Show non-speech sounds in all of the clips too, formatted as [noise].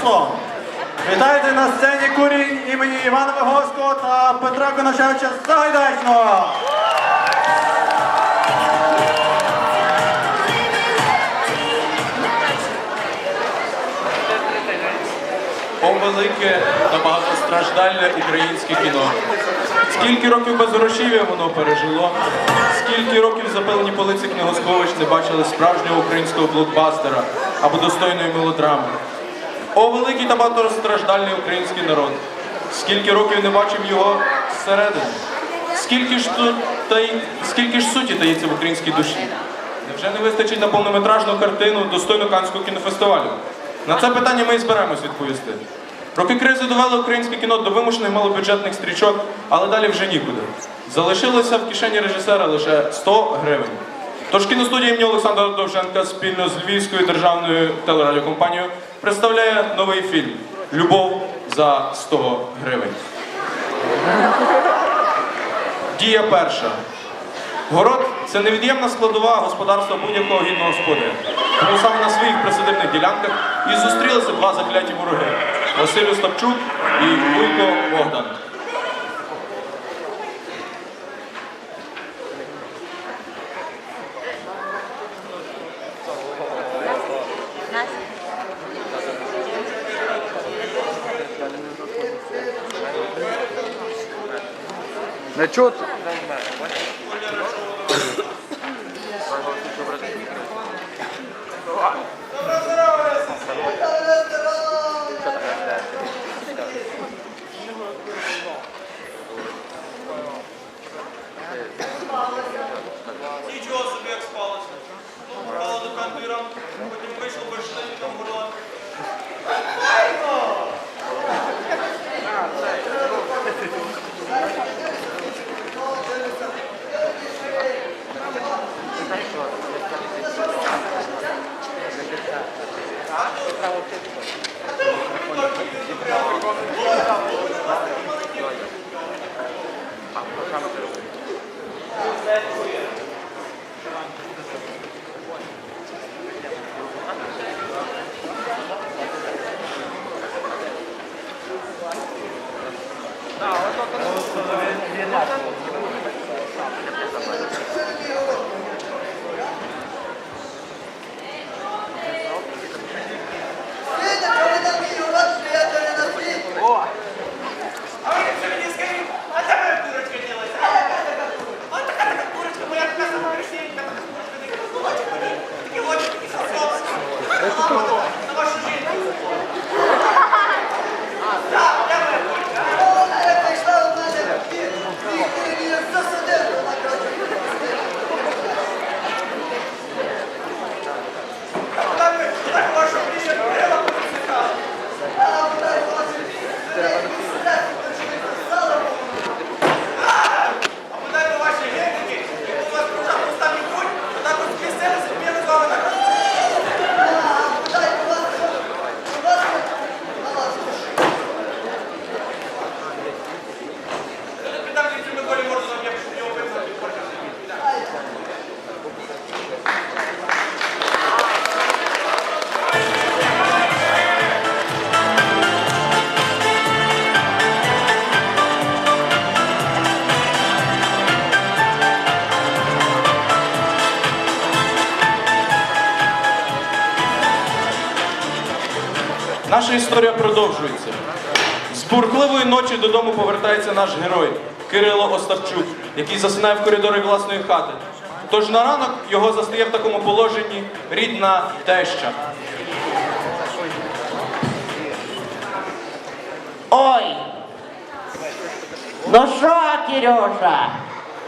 словом. Вітайте на сцені курінь імені Івана Виговського та Петра Конашевича Загайдачного. О велике та багатостраждальне українське кіно. Скільки років без безгрошів'я воно пережило, скільки років запилені полиці книгосховищ не бачили справжнього українського блокбастера або достойної мелодрами. О великий та багатостраждальний український народ. Скільки років не бачив його зсередини. Скільки ж тут таї... скільки ж суті таїться в українській душі? Невже не вистачить на повнометражну картину достойну Канського кінофестивалю? На це питання ми і зберемось відповісти. Роки кризи довели українське кіно до вимушених малобюджетних стрічок, але далі вже нікуди. Залишилося в кишені режисера лише 100 гривень. Тож кіностудія імені Олександра Довженка спільно з Львівською державною телерадіокомпанією представляє новий фільм Любов за 100 гривень. Дія перша. Город це невід'ємна складова господарства будь-якого гідного господаря. Тому саме на своїх присадибних ділянках і зустрілися два закляті вороги Василь Остапчук і Вуйко Богдан. Не чути. Нічого собі як спалося. Попала до п'ятої А вы Наша історія продовжується. З бурхливої ночі додому повертається наш герой Кирило Остапчук, який засинає в коридорі власної хати. Тож на ранок його застає в такому положенні рідна теща. Ой! Ну що, Кирюша?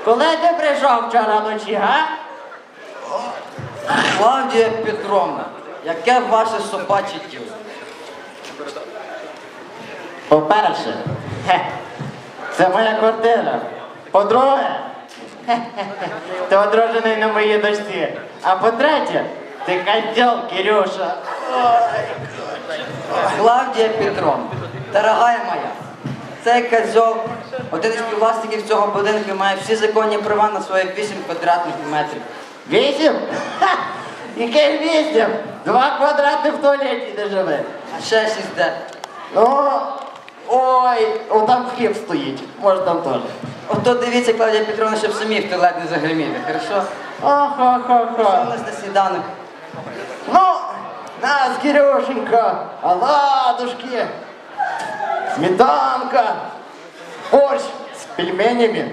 Коли ти прийшов вчора вночі, га? Клавдія Петровна, яке ваше собаче тіло? По-перше, це моя квартира. По-друге, ти одружений на моїй дочці. А по-третє, ти козел, Кирюша. Клавдія Петровна, дорогая моя, цей козьол, один із співвласників цього будинку має всі законні права на свої 8 квадратних метрів. Вісім? Ха! Яке вісім? Два квадрати в туалеті де живе. А ще шість де. Ну, ой, о, там хліб стоїть. Може там теж. Ото дивіться, Клавдія Петровна, щоб самі в туалет не загриміли, хорошо? Що у Ха-ха-ха. нас на сніданок? Ну, нас, Кирюшенька, оладушки, сметанка, борщ з пельменями.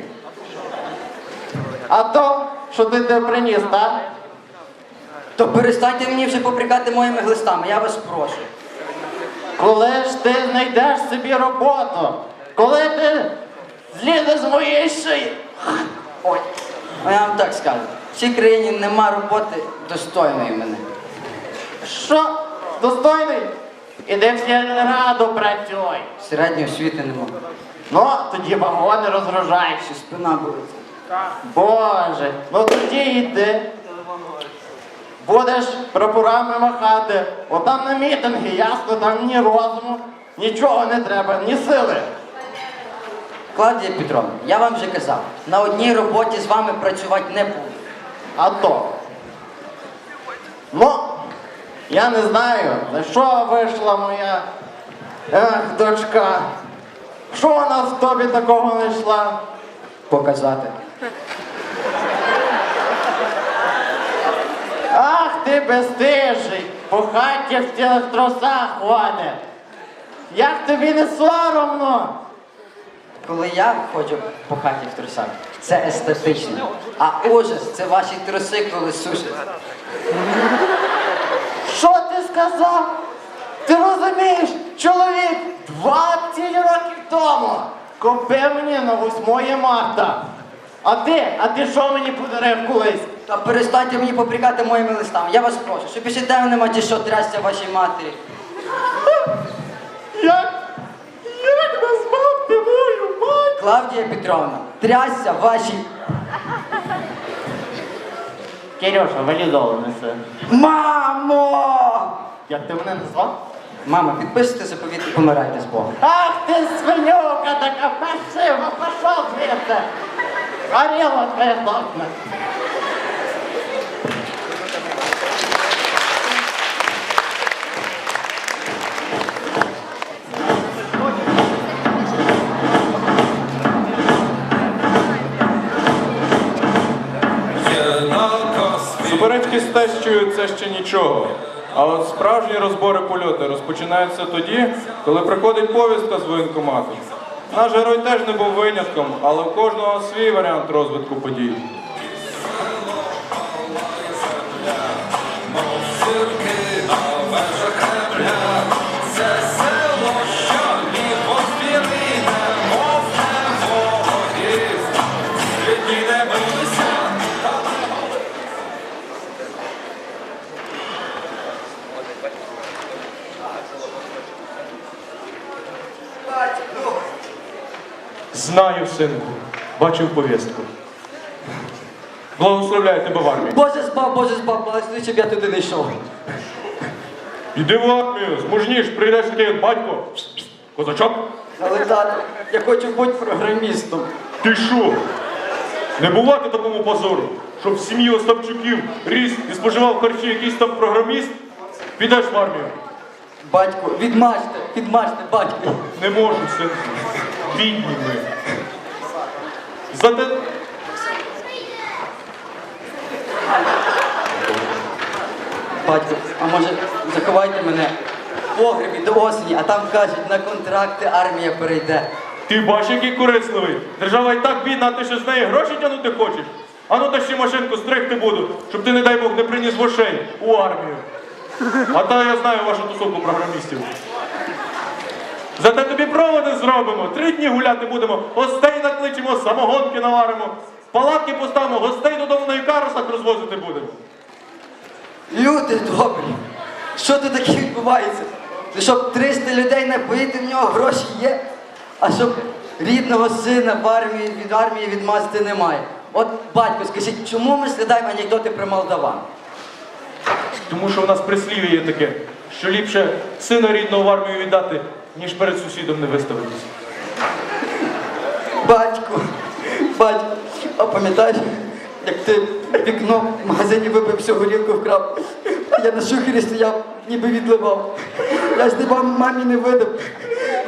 А то, що ти те приніс, так? То перестаньте мені вже поприкати моїми глистами, я вас прошу. Коли ж ти знайдеш собі роботу? Коли ти злізеш з моєї шиї? Ой. А я вам так скажу. В цій країні нема роботи достойної мене. Що? Достойний? Іди в сільраду працюй. Середньої освіти нема. Ну, тоді вагони розгружай. Ще спина болить. Боже, ну тоді йди. Будеш прапорами махати. Отам на мітинги, ясно, там ні розуму, нічого не треба, ні сили. Клавдія Петровна, я вам вже казав, на одній роботі з вами працювати не буду. А то. Ну, я не знаю, за що вийшла моя ех, дочка. Що вона в тобі такого знайшла? Показати. Ах ти безстижий, по хаті в цілих тросах ходить. Як тобі не соромно? Коли я ходжу по хаті в трусах, це естетично. А ужас це ваші труси, коли сушать. Що ти сказав? Ти розумієш, чоловік 20 років тому купив мені на 8 марта. А ти, а ти що мені подарив колись? Та перестаньте мені попрікати моїми листами. Я вас прошу, щоб більше тебе нема ті, що трясся вашій матері. Як? Як назвав ти мою мать? Клавдія Петровна, трясся вашій. Кирюша, валідол неси. Мамо! Як ти мене назвав? Мама, підписуйте заповіт і помирайте з Богом. Ах ти свинюка така пасива, пішов звідси. Горіло твоє здохне. З це ще нічого. А от справжні розбори польоту розпочинаються тоді, коли приходить повістка з воєнкомату. Наш герой теж не був винятком, але у кожного свій варіант розвитку подій. Синку, бачив повістку. Благословляю тебе в армії. Боже збав, Боже збав, благослови, щоб я туди не йшов. Іди в армію, змужніш, прийдеш як батько. Козачок, Але тато, я хочу бути програмістом. ти що? Не бувати такому позору, щоб в сім'ї Остапчуків ріс і споживав харчі якийсь там програміст, підеш в армію. Батько, відмажте, відмажте, батько. Не можу, синку. Бідні ми. Зате Батько, а може заховайте мене в погребі до осені, а там кажуть, на контракти армія перейде. ти бачиш, який корисливий. Держава і так бідна, а ти ще з неї гроші тягнути хочеш? Ану та ще машинку стригти буду, щоб ти, не дай Бог, не приніс вошей у армію. А та я знаю вашу тусовку програмістів. Зате тобі проводи зробимо, три дні гуляти будемо, гостей накличемо, самогонки наваримо, палатки поставимо, гостей додому на ікарусах розвозити будемо. Люди добрі, що тут таке відбувається? Це щоб 300 людей напоїти, в нього гроші є, а щоб рідного сина в армії, від армії відмазати немає. От батько, скажіть, чому ми слідаємо анекдоти про молдаван? Тому що в нас прислів'я є таке, що ліпше сина рідного в армію віддати, ніж перед сусідом не виставитися. Батько, батько, а пам'ятаєш, як ти вікно в магазині випив всю горілку вкрав, а Я на шухері стояв, ніби відливав. Я ж вам мамі не видав,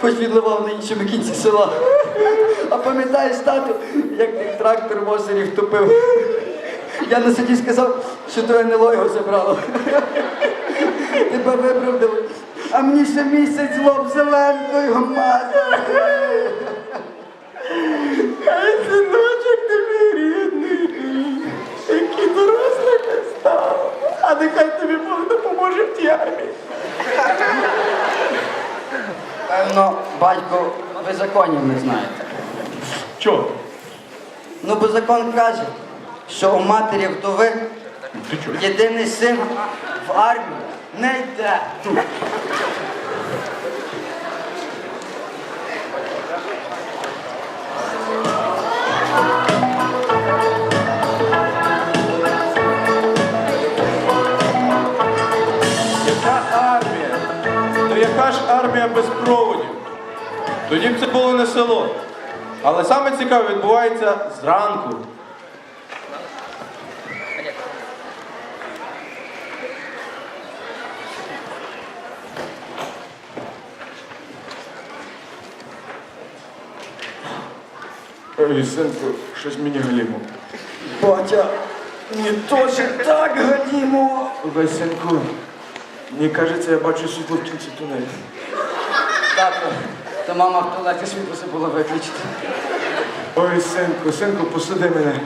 хоч відливав на іншому кінці села. А пам'ятаєш, тату, як ти трактор в озері втопив? Я на суді сказав, що то НЛО його забрало. Тебе виправдали, а мені ще місяць лоб зеленкою мазав. Ай, синочок ти мій рідний, який дорослий ти став. А нехай тобі Бог допоможе в тій армії. Ну, батько, ви законів не знаєте. Чого? Ну, бо закон каже, що у матері вдови єдиний син в армію не йде. Яка армія? Ну яка ж армія без проводів? Тоді б це було не село. Але саме цікаве відбувається зранку. Ой, синку, щось мені галімо. Батя, не то же так гадімо. Ой, синку, мені кажеться, я бачу світло в кінці тунелю. Тато, то мама в туалеті світло забула виключити. Ой, синку, синку, посади мене.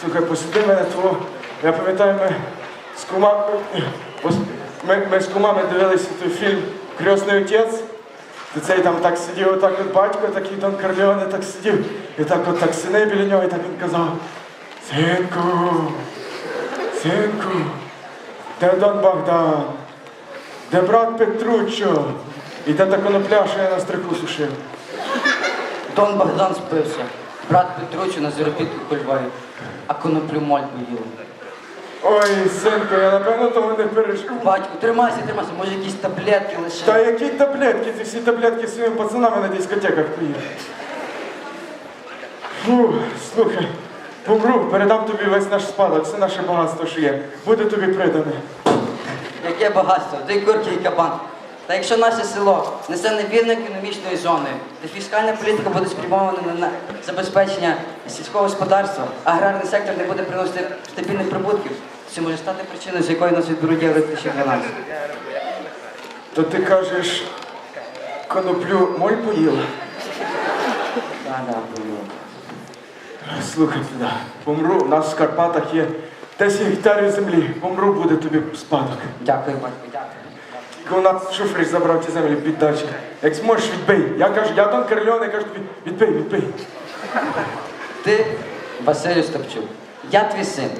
Слухай, посади мене твого. Я пам'ятаю, ми з кумами, ми, ми з кумами дивилися той фільм Крьосний отець. То цей там так сидів, отак от батько, такий Дон Карлеоне так сидів. І так от так сини біля нього, і так він казав. Синку, синку, де Дон Богдан, де брат Петручо, і де та конопля, що я на стриху сушив. Дон Богдан спився. Брат Петручу на заробітку по а коноплю мольку їли. Ой, синку, я напевно того не пережив. Батько, тримайся, тримайся, може якісь таблетки лише. Та які таблетки? Ти всі таблетки своїми пацанами на дискотеках п'єш. Фу, слухай, помру, передам тобі весь наш спадок, все наше багатство, що є. Буде тобі придане. Яке багатство, де курки і кабан. Та якщо наше село несе невірно економічною зоною, де фіскальна політика буде спрямована на забезпечення сільського господарства, аграрний сектор не буде приносити стабільних прибутків, це може стати причиною, з якої нас відберуть євро 2012. То ти кажеш, коноплю моль поїла? Так, поїла. Слухай помру, у нас в Карпатах є 10 гектарів землі. Помру, буде тобі спадок. Дякую, батько, дякую. Коли у нас шофер забрав ті землі під дачі. Як зможеш, відбий. Я кажу, я Дон Карлеоне, кажу тобі, відбий, відбий. Ти, Василю Стопчук, я твій син.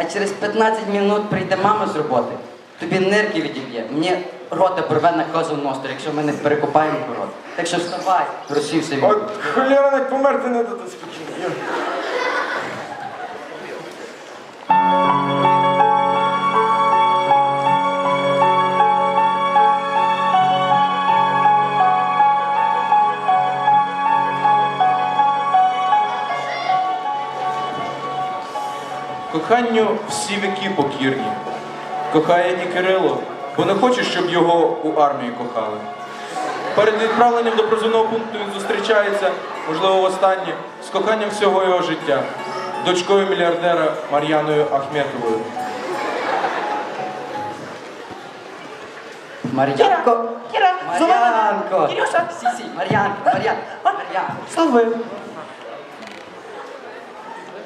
А через 15 минут прийде мама з роботи. Тобі нирки відіб'є. Мені рота порве на козу ностру, якщо ми не перекопаємо город. Так що вставай, розсівся він. От Хуліра як померти не дадуть спокійно. [laughs] Коханню всі віки покірні. Кохає ні Кирило, бо не хоче, щоб його у армії кохали. Перед відправленням до призовного пункту він зустрічається, можливо, востаннє, з коханням всього його життя, дочкою мільярдера Мар'яною Ахметовою. Мар'янко. Кіра, Мар'янко. Кирюша. Сі, сі, Мар'янко, Мар'янко, Мар'янко. Слави.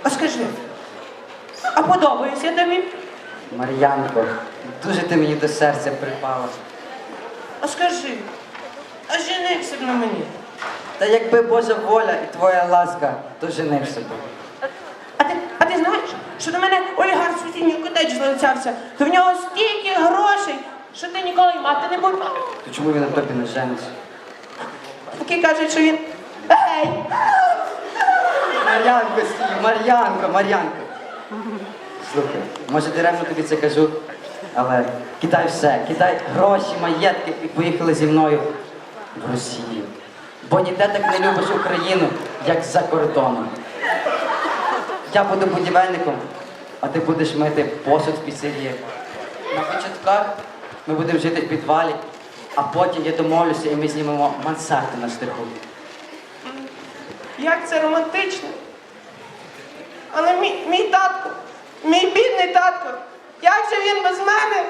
А скажи, а подобається тобі? Мар'янко, дуже ти мені до серця припала. А скажи, а женився б на мені? Та якби Божа воля і твоя ласка, то женився б. А ти, а ти знаєш, що до мене олігарх сусідній котедж залицявся, то в нього стільки грошей, що ти ніколи й мати не будеш. То чому він на тобі не жениться? Такі кажуть, що він. Ей! Мар'янко, стій, Мар'янко, Мар'янко. Слухай, може даремно тобі це кажу, але кидай все, кидай гроші, маєтки і поїхали зі мною в Росію. Бо ніде так не любиш Україну, як за кордоном. Я буду будівельником, а ти будеш мити посуд в піцерії. На початках ми будемо жити в підвалі, а потім я домовлюся і ми знімемо мансарду на штриху. Як це романтично. Але мій, мій татко, мій бідний татко, як же він без мене?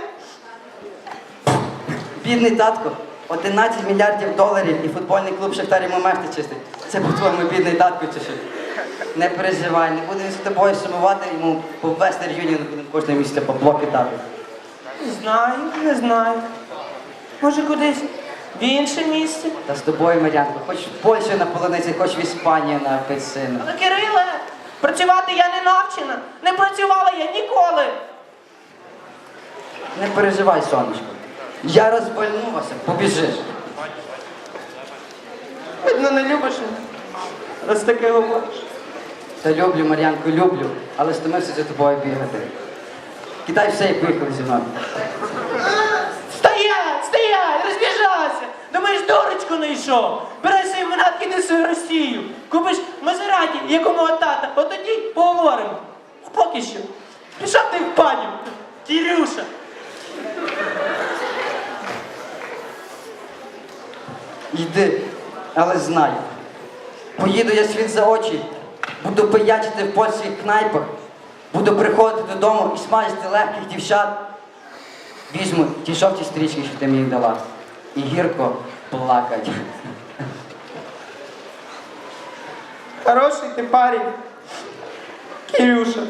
Бідний татко, 11 мільярдів доларів і футбольний клуб Шахтар йому мехти чистить. Це по-твоєму бідний татко чи що? Не переживай, не будемо за тобою сумувати, йому по Вестер Юніон будемо кожного місяця по блоки дати. Не знаю, не знаю. Може кудись в інше місце? Та з тобою, Мар'янко, хоч в Польщу на полуниці, хоч в Іспанію на апельсину. Але Кириле, працювати я не навчена. Не працювала я ніколи. Не переживай, сонечко. Я розвольнувся, побіжиш. Видно, не любиш мене. Раз таке говориш. Та люблю, Мар'янку, люблю, але стомився за тобою бігати. Кидай все і поїхали зі мною. Думаєш, дурочку не йшов. Бирай свої манатки, іди свою Росію. Купиш Мазераті, як у тата. От тоді поговоримо. Поки що. Пішов ти в паню. Кірюша. Йди, але знай. Поїду я світ за очі, буду пиячити в польських кнайпах, буду приходити додому і смажити легких дівчат. Візьму ті жовті стрічки, що ти мені дала, і гірко плакать. Хороший ти парень. Кирюша.